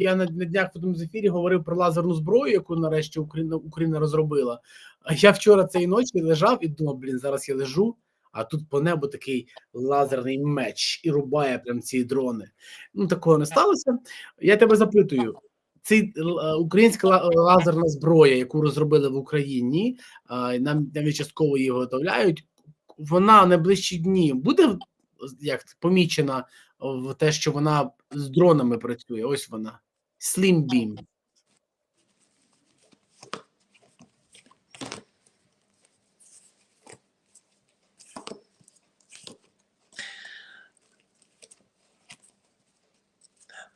Я на, на днях в одному з ефірі говорив про лазерну зброю, яку нарешті Україна, Україна розробила. А я вчора цієї ночі лежав і думав, блін, зараз я лежу, а тут по небу такий лазерний меч і рубає прям ці дрони. Ну такого не сталося. Я тебе запитую. Цей українська лазерна зброя, яку розробили в Україні, нам навіть частково її виготовляють. Вона найближчі дні буде як помічена в те, що вона з дронами працює. Ось вона. Slim Beam.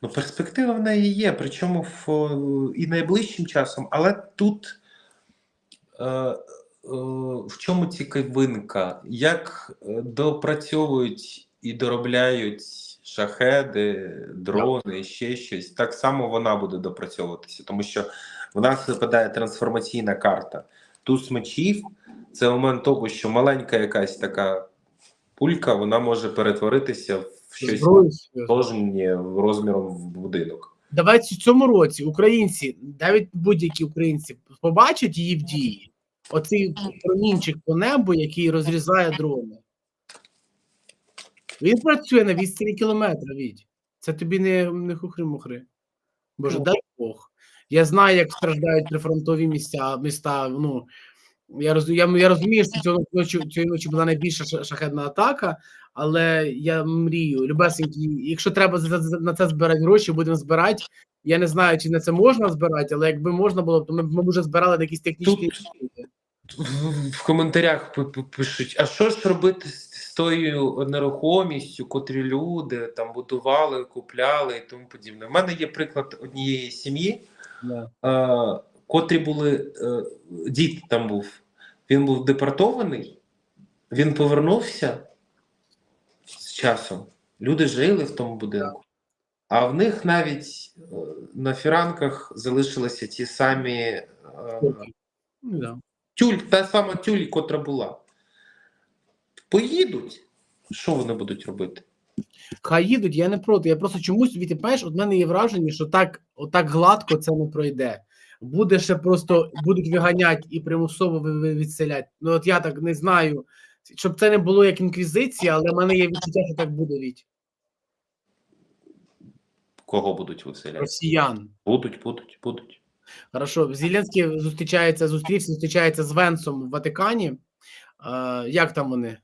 Ну, перспектива в неї є, причому в, і найближчим часом, але тут е, е, в чому цікавинка? Як е, допрацьовують і доробляють шахеди, дрони, ще щось, так само вона буде допрацьовуватися, тому що в нас випадає трансформаційна карта. Туз мечів це момент того, що маленька якась така пулька, вона може перетворитися в щось Зброю. Розміром в будинок. Давайте в цьому році українці, навіть будь-які українці, побачать її в дії. Оцей промінчик по небу, який розрізає дрони. Він працює на відстані кілометра, Відь. Це тобі не, не хухри-мухри. Боже, дай Бог. Я знаю, як страждають прифронтові місця, міста. Ну, я, роз, я, я розумію, що цього ночі, цієї ночі була найбільша ша- шахедна атака, але я мрію, любесенькі, якщо треба за- за- на це збирати гроші, будемо збирати. Я не знаю, чи на це можна збирати, але якби можна було, то ми, б- ми б вже збирали якісь технічні. Тут- В, коментарях пишуть: а що ж робити з тою нерухомістю, котрі люди там будували, купляли і тому подібне. У мене є приклад однієї сім'ї, Да. е, котрі були е, дід там був. Він був депортований, він повернувся з часом. Люди жили в тому будинку. А в них навіть е, на фіранках залишилися ті самі е, тюль, та сама тюль, котра була. Поїдуть. Що вони будуть робити? Хай їдуть, я не проти. Я просто чомусь від знаєш, от мене є враження, що так, отак гладко це не пройде. Буде ще просто будуть виганяти і примусово відселять. Ну от я так не знаю, щоб це не було як інквізиція, але в мене є відчуття, що так буде від Кого будуть виселяти? росіян. Будуть, будуть, будуть. Хорошо, Зеленський зустрічається, зустрівся, зустрічається з Венсом в Ватикані. Е, як там вони?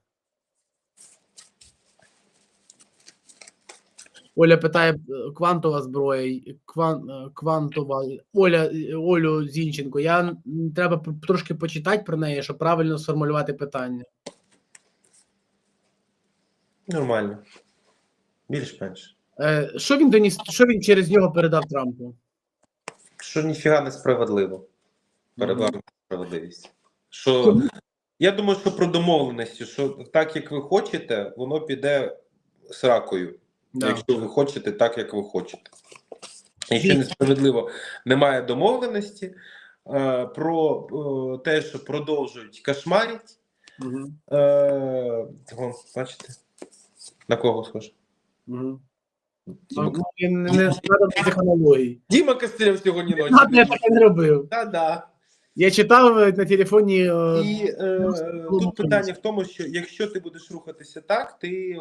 Оля питає: е, квантова зброя, кван, е, квантова. Оля, е, Олю Зінченко. Я треба трошки почитати про неї, щоб правильно сформулювати питання. Нормально. Більш-менш. Е, що він доніс? Що він через нього передав Трампу? Що ніфіга не справедливо. Передав справедливість. Що я думаю, що про домовленості, що так як ви хочете, воно піде сракою. Да. Якщо ви хочете так, як ви хочете. Якщо несправедливо немає домовленості е, про е, те, що продовжують кошмарити, Мгм. е, вон, бачите, на кого схоже? Мгм. Діма, Ну, і Не не треба. Діма Костелєв сьогодні ночі. Ладно, я так не робив. Та-да. Я читав е, на телефоні. е, І е, ну, тут питання в тому, що якщо ти будеш рухатися так, ти е,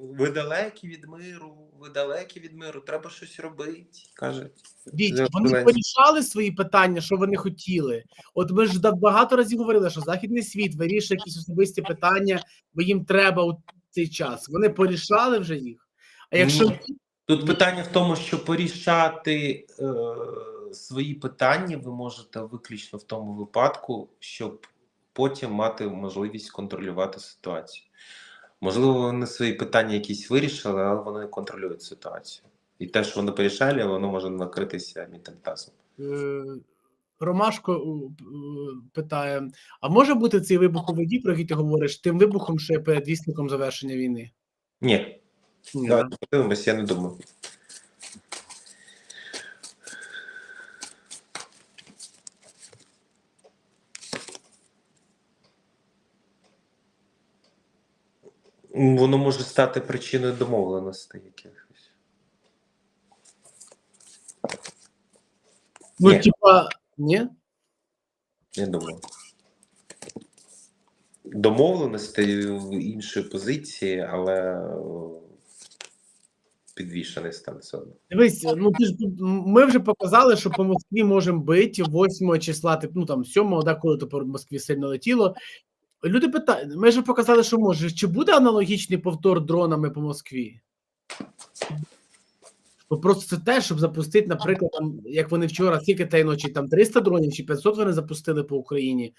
ви далекі від миру, ви далекі від миру, треба щось робити, кажуть. Віть, вони порішали свої питання, що вони хотіли. От ми ж багато разів говорили, що західний світ вирішує якісь особисті питання, бо їм треба у цей час. Вони порішали вже їх. А якщо Ну, Тут питання в тому, що порішати е, свої питання ви можете виключно в тому випадку, щоб потім мати можливість контролювати ситуацію. Можливо, вони свої питання якісь вирішили, але вони контролюють ситуацію. І те, що вони порішали, воно може накритися мітантазом. е, Ромашко питає: а може бути цей вибуховий воді, про який ти говориш, тим вибухом, що є передвісником завершення війни? Ні, Ні, давайте подивимось, я не думаю. Воно може стати причиною домовленостей якихось. Ну, Ні. типа, ні? Не думаю. Домовленості в іншої позиції, але е, підвішений стан все одно. Дивись, ну ти ж ми вже показали, що по Москві можемо бити 8 числа, тип, ну там 7, да, коли то по Москві сильно летіло. Люди питають, ми ж показали, що може. Чи буде аналогічний повтор дронами по Москві? Бо просто це те, щоб запустити, наприклад, там, як вони вчора, скільки тієї ночі, там 300 дронів чи 500 вони запустили по Україні.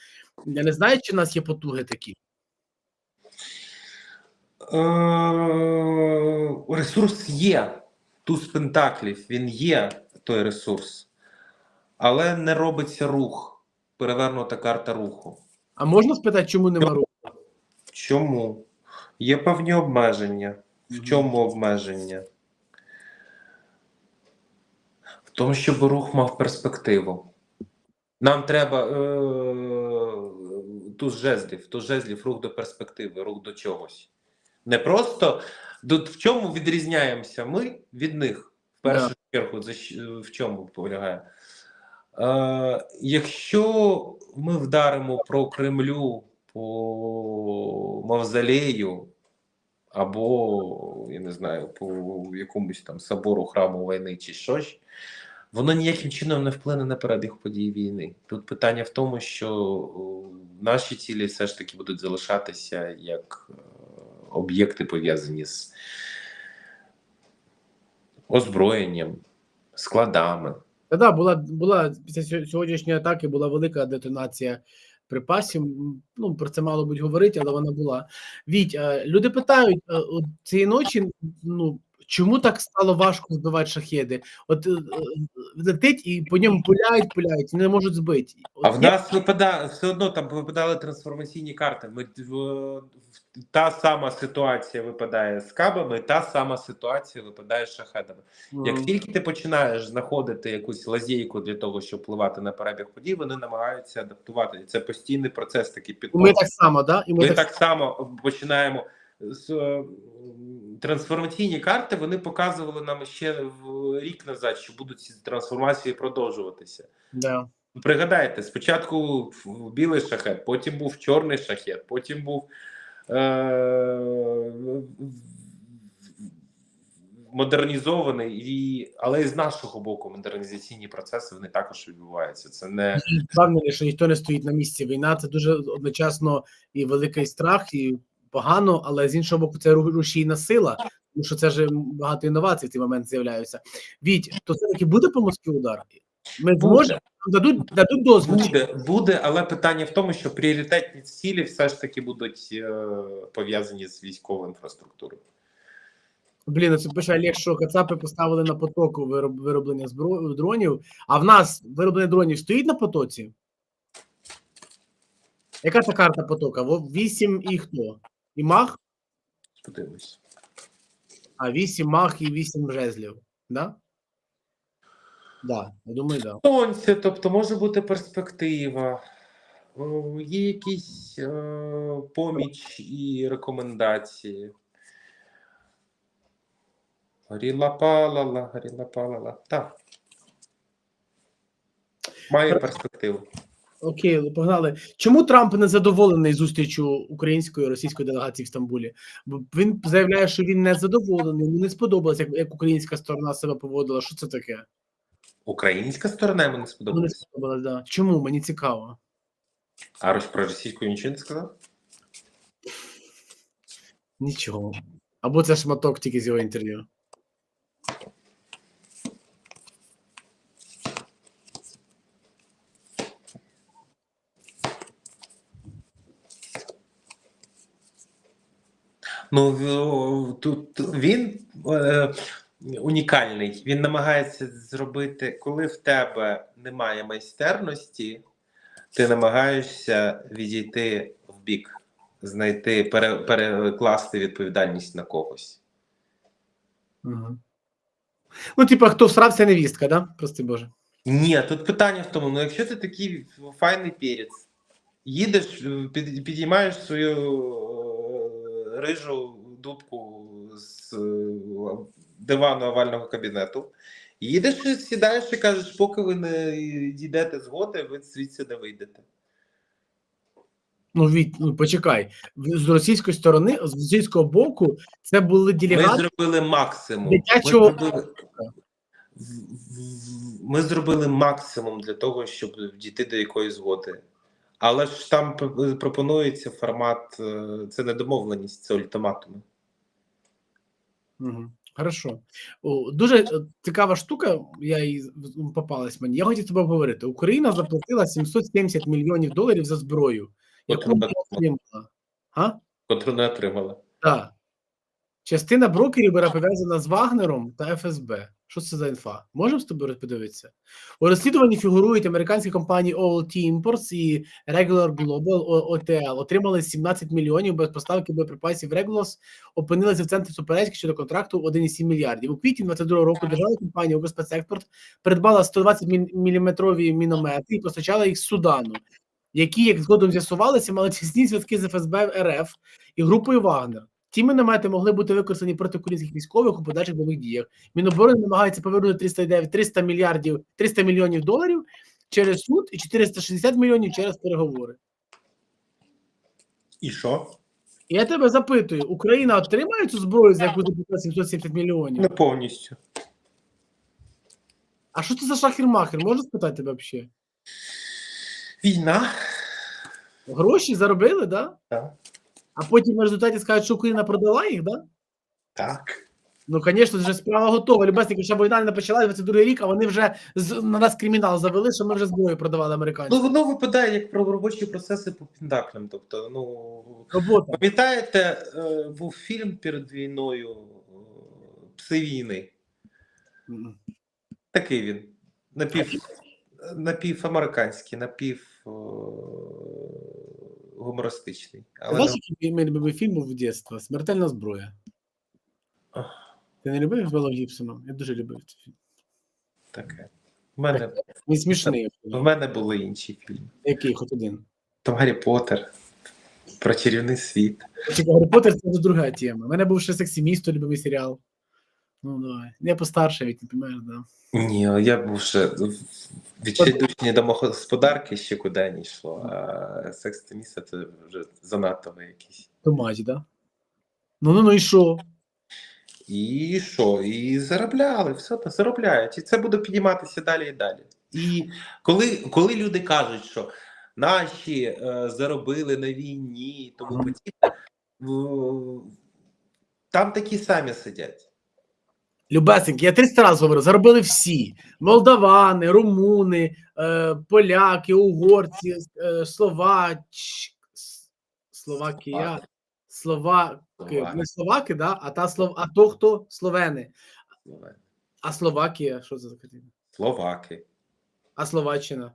Я не знаю, чи в нас є потуги такі. Е, Ресурс є. Туз пентаклів, він є той ресурс, але не робиться рух. Перевернута карта руху. А можна спитати, чому нема руху? Чому? Є певні обмеження. В чому обмеження? В тому, щоб рух мав перспективу. Нам треба е- туз жезлів, туз жезлів, рух до перспективи, рух до чогось. Не просто Тут в чому відрізняємося ми від них в першу чергу, за щ- в чому полягає? Е, якщо ми вдаримо про Кремлю по мавзолею, або, я не знаю, по якомусь там собору храму війни чи щось, воно ніяким чином не вплине на перебіг подій війни. Тут питання в тому, що наші цілі все ж таки будуть залишатися як е, об'єкти пов'язані з озброєнням, складами. Та да, була була після сьогоднішньої атаки була велика детонація припасів. Ну про це мало будь говорити, але вона була. Віть, е, люди питають е, цієї ночі. Ну чому так стало важко збивати шахеди? От е, летить і по ньому пуляють, пуляють, не можуть збити. От А в я- нас випадає все одно там випадали трансформаційні карти. Ми в- та сама ситуація випадає з кабами, та сама ситуація випадає з шахедами. Як тільки ти починаєш знаходити якусь лазейку для того, щоб впливати на перебіг подій, вони намагаються адаптувати. І це постійний процес такий і ми так само, да? І ми Ми так, так само починаємо з е, трансформаційні карти. Вони показували нам ще в рік назад, що будуть ці трансформації продовжуватися. да. Пригадайте, спочатку в- білий шахет, потім був чорний шахет, потім був модернізований, і, але і з нашого боку модернізаційні процеси вони також відбуваються. Це не впевнений, що ніхто не стоїть на місці. Війна це дуже одночасно і великий страх, і погано, але з іншого боку, це рушійна сила, тому що це ж багато інновацій в цей момент з'являються. Віть, то все таки буде по Москві удар? Ми зможемо дадуть дадуть дозвіл. буде, буде, але питання в тому, що пріоритетні цілі все ж таки будуть е- пов'язані з військовою інфраструктурою. Блін, це пише Олег, що Кацапи поставили на потоку вироб, вироблення збро... дронів. А в нас вироблення дронів стоїть на потоці? Яка це карта потока? Во- Вісім і хто? І мах? Подивимось. А вісім мах і вісім жезлів. Да? Да, я думаю, да. Сонце, тобто може бути перспектива, є якісь е, поміч і рекомендації. Горіла палала, горіла палала. Так. Має перспективу. Окей, погнали. Чому Трамп не задоволений зустрічю української і російської делегації в Стамбулі? Бо він заявляє, що він не задоволений, йому не сподобалось, як, як українська сторона себе поводила. Що це таке? Українська сторона йому не Ну, не сподобалася. да. Чому? Мені цікаво. А про російську нічого не сказав? Нічого. Або це шматок тільки з його інтерв'ю. Ну тут він е, унікальний. Він намагається зробити, коли в тебе немає майстерності, ти намагаєшся відійти в бік, знайти, пере, перекласти відповідальність на когось. Угу. Ну, типа, хто всрався, невістка, да? Прости Боже. Ні, тут питання в тому: ну якщо ти такий файний перець, їдеш, е, під, підіймаєш свою е, рижу дубку з е, дивану овального кабінету Їдеш, і сідаєш і кажеш, поки ви не дійдете згоди, ви звідси не вийдете. Ну, від, ну почекай, з російської сторони, з російського боку, це були Ми зробили максимум. Дитячого- Ми зробили, ми зробили максимум для того, щоб дійти до якоїсь згоди. Але ж там пропонується формат, е, це не домовленість, це ультиматуми. Угу. Хорошо. О, дуже е, цікава штука, я з- попалась мені. Я хотів тебе поговорити. говорити. Україна заплатила 770 мільйонів доларів за зброю, яку не отримала. Котру не отримала. Так. Частина брокерів була пов'язана з Вагнером та ФСБ. Що це за інфа? Можемо з тобою подивитися? У розслідуванні фігурують американські компанії OLT Imports і Regular Global OTL. Отримали 17 мільйонів без поставки боєприпасів. Regulos опинилися в центрі суперечки щодо контракту 1,7 мільярдів. У квітні 22 року державна компанія «Укрспецекспорт» придбала 120 міліметрові міномети і постачала їх з Судану, які, як згодом з'ясувалося, мали тісні зв'язки з ФСБ РФ і групою Вагнер. Ті міномети могли бути використані проти українських військових у подальших бойових діях. Міноборони намагається повернути 309 300 мільярдів 300 мільйонів доларів через суд і 460 мільйонів через переговори. І що? Я тебе запитую: Україна отримає цю зброю, за яку заплатила 770 мільйонів? Не повністю. А що це за шахер-махер? Можна спитати тебе взагалі? Війна. Гроші заробили, да? Так. А потім в результаті скажуть, що Україна продала їх, да? Так. Ну, звісно, вже справа готова. Любесники, ще війна не почала 22 рік, а вони вже з, на нас кримінал завели, що ми вже зброю продавали американцям. Ну, воно випадає як про робочі процеси по піндаклям. Тобто, ну. Робота. Пам'ятаєте, е, був фільм перед війною е, Пси війни. Мгм. Такий він. Напів, напівамериканський, напів е, гумористичний. Але Знаєш, який ми любили фільм був в дитинства? Смертельна зброя. Ти не любив з Белом Гібсоном? Я дуже любив цей фільм. таке. В мене, Він смішний. в мене були інші фільми. Який хоч один. Там Гаррі Поттер, про чарівний світ. Чекай, Гаррі Поттер це вже друга тема. У мене був ще сексі місто, любимий серіал. Ну, давай. Я постарше, від, розумієш, да. Ні, я був ще відчайдушні домогосподарки ще куди не йшло, а секс місце це вже занадто якісь. Томач, да? Ну, ну, ну і що? І що? І заробляли, все так заробляють. І це буде підніматися далі і далі. І коли, коли люди кажуть, що наші е, заробили на війні тому подібне, там такі самі сидять. Любесеньки, я 300 разів говорю, заробили всі: молдавани, румуни, е, поляки, угорці, е, словач, Словакія, Словаки, Словаки. не словаки, да? а та слов, а то хто словени. А Словакія, що це за країна? Словаки. А Словаччина?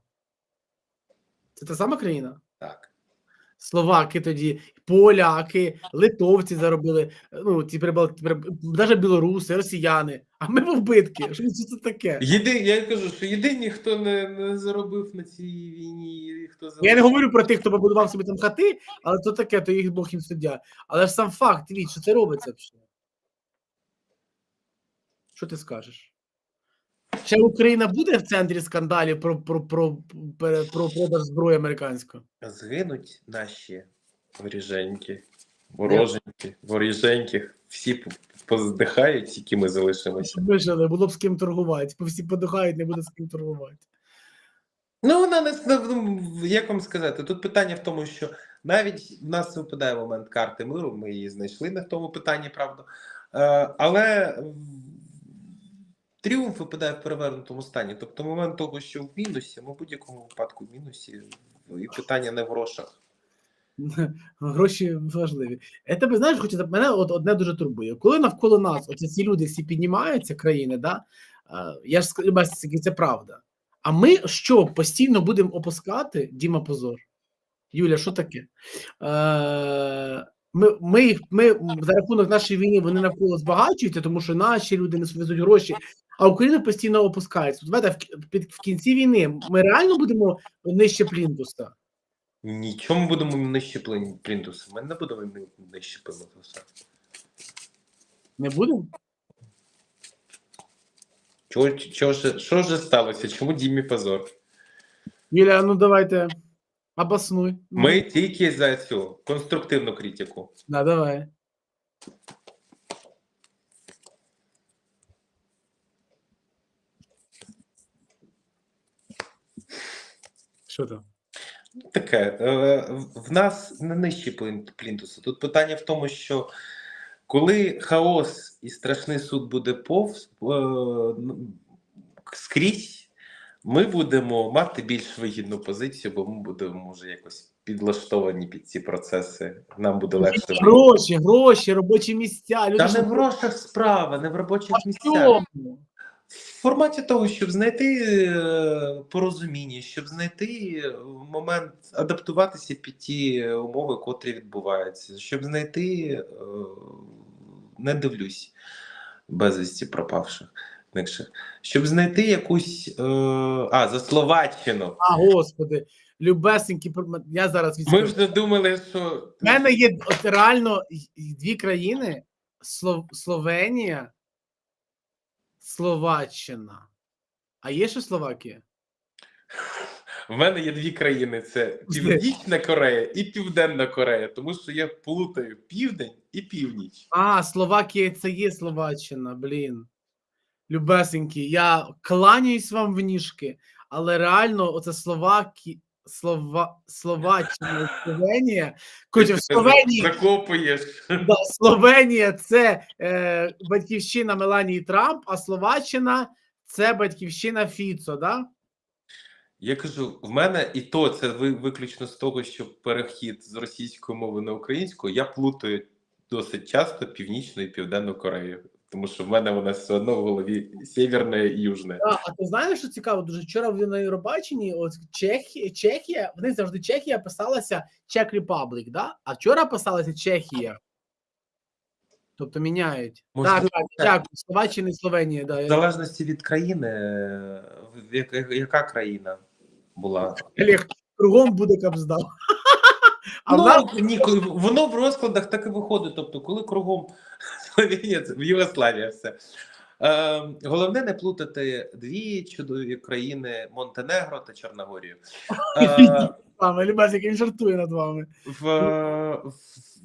Це та сама країна? Так. Словаки тоді, поляки, литовці заробили, ну, ті прибал, навіть білоруси, росіяни. А ми в вбитки. Що це таке? Єди, я кажу, що єдині, хто не, не заробив на цій війні, хто заробив. Я не говорю про тих, хто побудував собі там хати, але то таке, то їх Бог їм суддя. Але ж сам факт, Віть, що це робиться. Що ти скажеш? Ще Україна буде в центрі скандалів про, про, про, про, про продаж зброї американської? Згинуть наші воріженьки, вороженьки, воріженьки, всі поздихають, тільки ми залишимося. Вижили, було б з ким торгувати. Бо всі подихають, не буде з ким торгувати. Ну, вона не ну, як вам сказати, тут питання в тому, що навіть в нас випадає момент карти миру, ми її знайшли в тому питанні, правда. Е, але тріумф випадає в перевернутому стані. Тобто момент того, що в мінусі, ми в будь-якому випадку в мінусі, і питання не в грошах. Гроші важливі. Я тебе знаєш, хочу мене от одне дуже турбує. Коли навколо нас оці ці люди всі піднімаються, країни, да? я ж скажу, це правда. А ми що постійно будемо опускати Діма Позор? Юля, що таке? Е, ми, ми, ми за рахунок нашої війни вони навколо збагачуються, тому що наші люди не везуть гроші, а Україна постійно опускається. Давайте в, під, в кінці війни ми реально будемо нижче плінтуса. Нічого ми будемо нижче плінтуса. Ми не будемо нижче плінтуса. Не будемо? Чого, чого що ж сталося? Чому Дімі позор? Юля, ну давайте обоснуй. Ну, Ми тільки за цю конструктивну критику. Да, давай. Що там? Таке, е, в нас не нижчі плін- плінтуси. Тут питання в тому, що коли хаос і страшний суд буде повз е, ну, скрізь, ми будемо мати більш вигідну позицію, бо ми будемо може якось підлаштовані під ці процеси. Нам буде легше. Гроші, гроші, робочі місця. Люди Та не в грошах справа, не в робочих місцях. В форматі того, щоб знайти е, порозуміння, щоб знайти е, момент адаптуватися під ті умови, котрі відбуваються, щоб знайти е, не дивлюсь безвісті пропавших щоб знайти якусь е, а за Словаччину. А, господи, любесенькі, я зараз Ми вже думали, що У мене є от реально дві країни: Слов... Словенія, Словаччина. А є ще Словакія? в мене є дві країни: це Північна Корея і Південна Корея, тому що я плутаю південь і північ. А, Словакія це є Словаччина, блін. Любесенькі, я кланяюсь вам в ніжки, але реально, оце Словакі... Слова... Словаччина Словенія. Хоча в Словенії, закопуєш. да, Словенія це е, батьківщина Меланії Трамп, а Словаччина це батьківщина Фіцо, да? Я кажу, в мене і то це ви- виключно з того, що перехід з російської мови на українську, я плутаю досить часто Північну і Південну Корею. Тому що в мене вона все одно в голові сєвєрна і южна. А, а ти знаєш, що цікаво? Дуже вчора ви на Євробаченні, от Чехія, Чехія, в них завжди Чехія писалася Czech Republic, да? а вчора писалася Чехія. Тобто міняють. Можливо, так, так, так. Словаччина і Словенія, да. В залежності від країни, яка, яка країна була. Олег, кругом буде капздав. А в ну, нас ні, коли- воно в розкладах так і виходить. Тобто, коли кругом В Югославія все. Е, головне не плутати дві чудові країни Монтенегро та Чорногорію. Е, Любасик, він жартує над вами. в, в,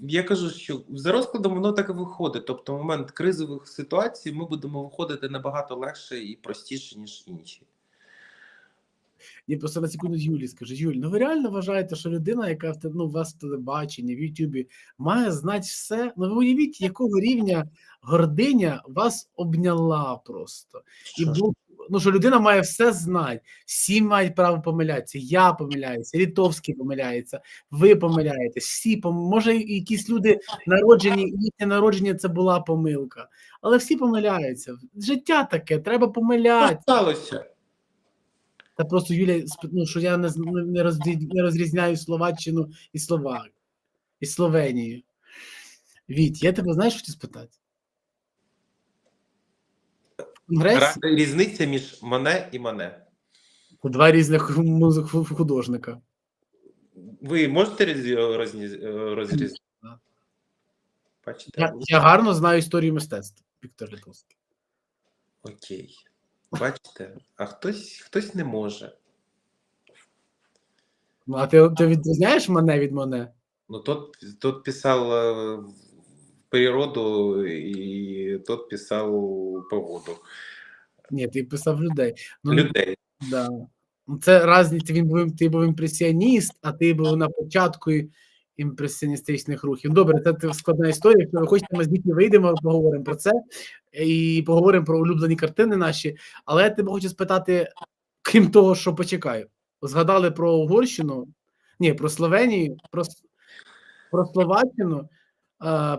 я кажу, що за розкладом воно так і виходить. Тобто, в момент кризових ситуацій ми будемо виходити набагато легше і простіше, ніж інші. Я просто на секунду Юлі скажу: Юль, ну ви реально вважаєте, що людина, яка в ну, у вас в телебаченні, в Ютубі, має знати все? Ну ви уявіть, якого рівня гординя вас обняла просто. І був, ну, що людина має все знати. Всі мають право помилятися. Я помиляюся, Рітовський помиляється, ви помиляєтесь, всі пом... може, якісь люди народжені, їхнє народження це була помилка. Але всі помиляються. Життя таке, треба помилятися. сталося? Та просто Юля, ну, що я не, не, не, розрі- не розрізняю Словаччину і Словак, і Словенію. Віть, я тебе знаєш, що хотів спитати? Конгресі Різниця між мене і мене. два різних художника. Ви можете роз- розні- розрізняти? Да. Бачите? Я, я гарно знаю історію мистецтва, Віктор Литовський. Окей. Бачите, а хтось, хтось не може. Ну, а ти, ти відрізняєш мене від мене? Ну, тот, тот писал э, природу, и тот писал погоду. Ні, ти писав людей. Ну, Людей. Да. Ну, Це різниця, він був, ти був імпресіоніст, а ти був на початку імпресіоністичних рухів. Добре, це складна історія. Якщо ви хочете, ми з дітьми вийдемо, поговоримо про це і поговоримо про улюблені картини наші. Але я тебе хочу спитати, крім того, що почекаю, згадали про Угорщину, ні, про Словенію, про, про Словаччину.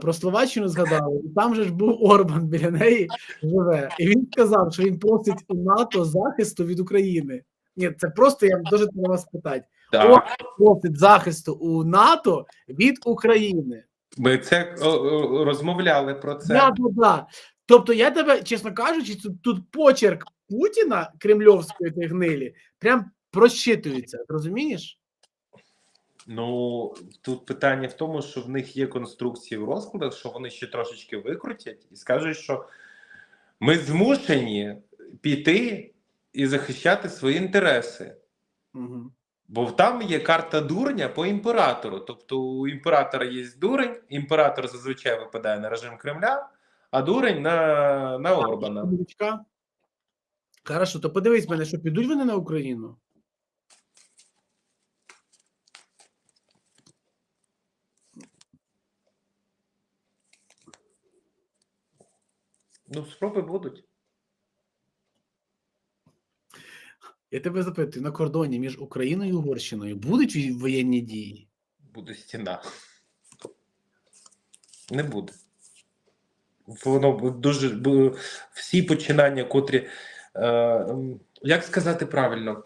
Про Словаччину згадали, і там же ж був Орбан біля неї живе. І він сказав, що він просить у НАТО захисту від України. Ні, це просто я дуже треба вас питати. Так. Захисту у НАТО від України. Ми це о, о, розмовляли про це. Да, да, да. Тобто, я тебе, чесно кажучи, тут, тут почерк Путіна кремльовської гнилі прям просчитується. Розумієш? Ну тут питання в тому, що в них є конструкції в розкладах, що вони ще трошечки викрутять і скажуть, що ми змушені піти і захищати свої інтереси. Угу. Бо там є карта дурня по імператору. Тобто у імператора є дурень, імператор зазвичай випадає на режим Кремля, а дурень на, на Орбана. Хорошо, то подивись мене, що підуть вони на Україну? Ну, спроби будуть. Я тебе запитую, на кордоні між Україною і Угорщиною будуть воєнні дії? Буде стіна. Не буде. Воно дуже всі починання, котрі. Е, як сказати правильно,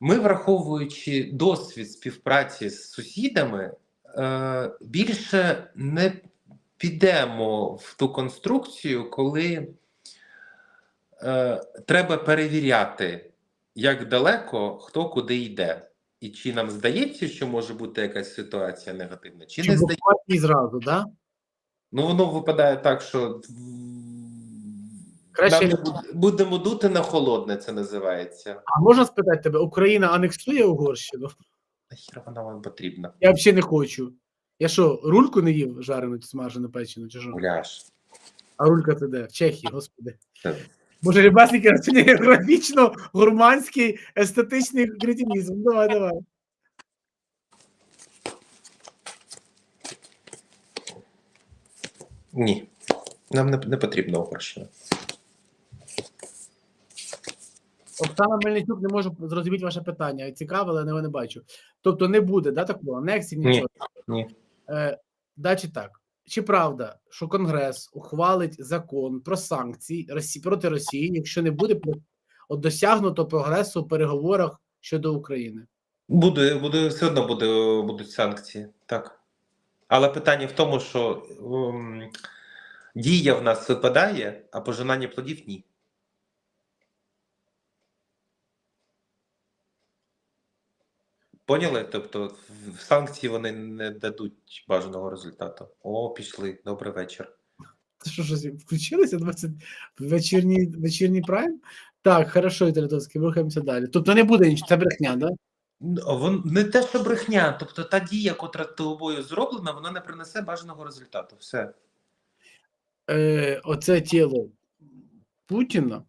ми, враховуючи досвід співпраці з сусідами, е, більше не підемо в ту конструкцію, коли е, треба перевіряти, як далеко хто куди йде. І чи нам здається, що може бути якась ситуація негативна, чи Чи не здається. зразу, да? Ну, воно випадає так, що Краще не будемо дути на холодне, це називається. А можна спитати тебе, Україна анексує Угорщину? Нахіра вона вам потрібна? Я взагалі не хочу. Я що, рульку не їв жарену, смажену, печену, чи що? Гуляш. А рулька це де? В Чехії, господи. Це- Може, рибасники це географічно, гурманський, естетичний кретинізм. Давай, давай. Ні. Нам не, не потрібна Угорщина. Оксана Мельничук не можу зрозуміти ваше питання. Цікаве, але його не бачу. Тобто не буде да, такого анексії, Ні, нічого. ні. Е, да, чи так? Чи правда, що Конгрес ухвалить закон про санкції Росії проти Росії, якщо не буде досягнуто прогресу у переговорах щодо України? Буде, буде, все одно буде, будуть санкції. Так. Але питання в тому, що ем, дія в нас випадає, а пожинання плодів ні. Поняли? Тобто в- санкції вони не дадуть бажаного результату. О, пішли. Добрий вечір. Це що, щось включилося 20 вечірній, вечірній прайм? Так, хорошо, Віталій рухаємося далі. Тобто не буде нічого, це брехня, да? Н- Вон не те, що брехня. Тобто та дія, котра тобою зроблена, вона не принесе бажаного результату. Все. Е, оце тіло Путіна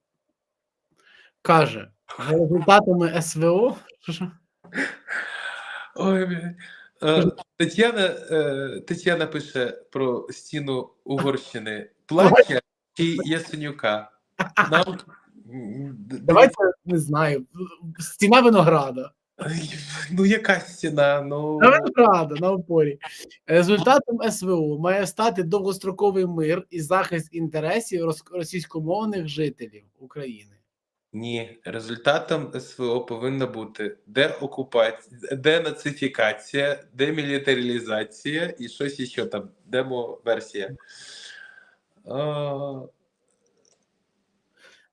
каже, за результатами СВО. Що? Ой. Е, Тетяна, е, Тетяна пише про стіну Угорщини. Плаче чи Ясенюка? Нам Давайте не знаю. Стіна винограда. Ну, яка стіна? Ну На винограда на опорі. Результатом СВО має стати довгостроковий мир і захист інтересів рос- російськомовних жителів України. Ні. Результатом СВО повинна бути деокупація, денацифікація, демілітаризація і щось іще там. Демо-версія. А,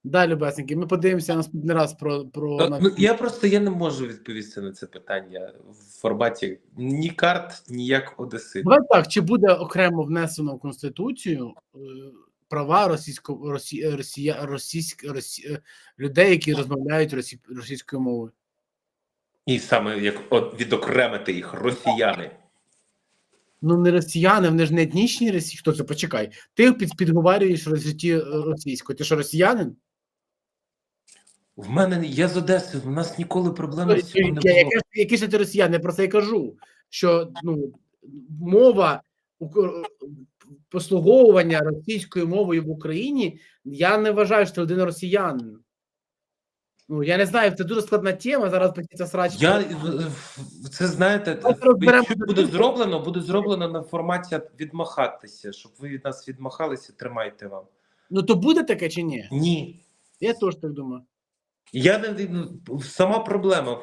Далі, Бесники, ми подивимося наступний раз про. про Е, Ну, я просто я не можу відповісти на це питання в форматі ні карт, ні як Одесит. Давай так, чи буде окремо внесено в Конституцію е, права російсько росі, росія, російськ, росі, е, людей, які розмовляють росі, російською мовою? І саме як от, відокремити їх росіяни. Ну, не росіяни, вони ж не етнічні росіяни. Хто це? Почекай. Ти під, підговорюєш російською російською. Ти що, росіянин? В мене я з Одеси, в нас ніколи проблем з цього не було. яке Які ж ти росіяни? Я про це і кажу. Що ну, мова послуговування російською мовою в Україні, я не вважаю, що людина росіянин. Ну, я не знаю, це дуже складна тема. Зараз почнеться срач. Я це знаєте, що буде зроблено, буде зроблено на форматі відмахатися, щоб ви від нас відмахалися, тримайте вам. Ну то буде таке чи ні? Ні. Я теж так думаю. Я не ну, сама проблема.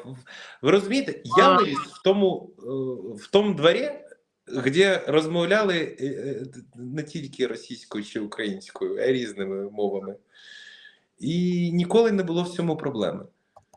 Ви розумієте, я виріс в тому, е, в тому дворі, де розмовляли е, е, не тільки російською чи українською, а різними мовами. І ніколи не було в цьому проблеми.